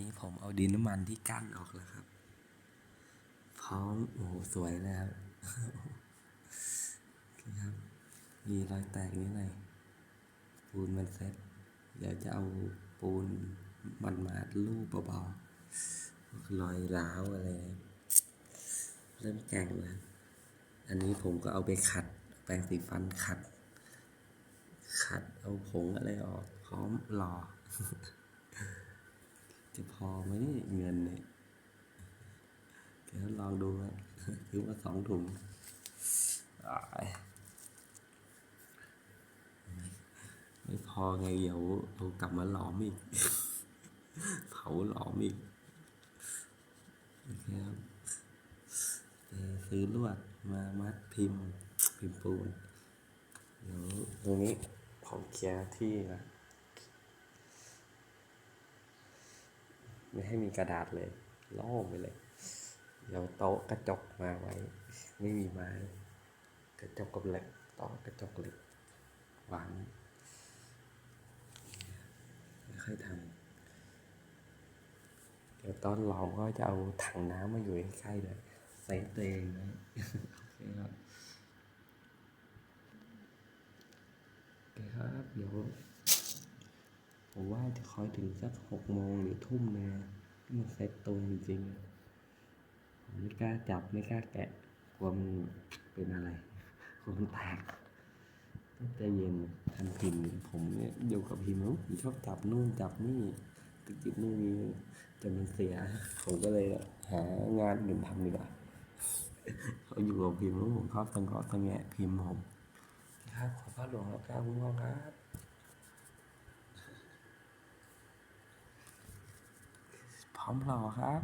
นี่ผมเอาดินน้ำมันที่กั้นออกแล้วครับ พร้อม โอ้โห สวยแล้วโอเครับ มีรอยแตกนิดหน่อยปูนมันเซ็ตเดี๋ยวจะเอาปูนมันมาลูบเบาๆรอยร้าวอะไร เริ่มแก่งแล้ว อันนี้ผมก็เอาไปขัด แปรงสีฟันขัด ขัดเอาผงอะไรออก พร้อมหล่อ จะพอไหมเงินเนี่ยเดี๋ยวลองดูครับซื้อมาสองถุงไม่พอไงเดี๋ยวเอากลับมาหลอมอีก เผาหลอมอีกโอเคครับซื้อลวดมามัดพิมพ์พิมพ์ปูนเดี๋ยวตรงนี้ผมเคลียร์ที่นะ ไม่ให้มีกระดาษเลยโล่งไปเลย เดี๋ยวโต๊ะกระจกมาไว้ ไม่มีไม้กระจกกับเหล็กโต๊ะกระจกเหล็กวางไม่ค่อยทำเดี๋ยวตอนลองก็จะเอาถังน้ำมาอยู่ใกล้ๆเลยเซฟตัวเองนะโอเคครับโอเคครับเดี๋ยว ผมว่าจะคอยถึงสักหกโมงหรือทุ่มนึงนะที่มันเซ็ตตัวจริงๆผมไม่กล้าจับไม่กล้าแกะกลัวมันเป็นอะไรกลัวมันแตกต้องใจเย็นทันพิมพ์ผมเนี่ยอยู่กับพิมพ์แล้วผมชอบจับนู่นจับนี่ตึกจิบนู่นนี่จนมันเสีย ผมก็เลยหางานอื่นทำดีกว่าเขาอยู่กับพิมพ์แล้วผมชอบสังเคราะห์สังแงะพิมพ์ผมครับขอพระหลวงแล้วครับคุณพ่อครับ raumlager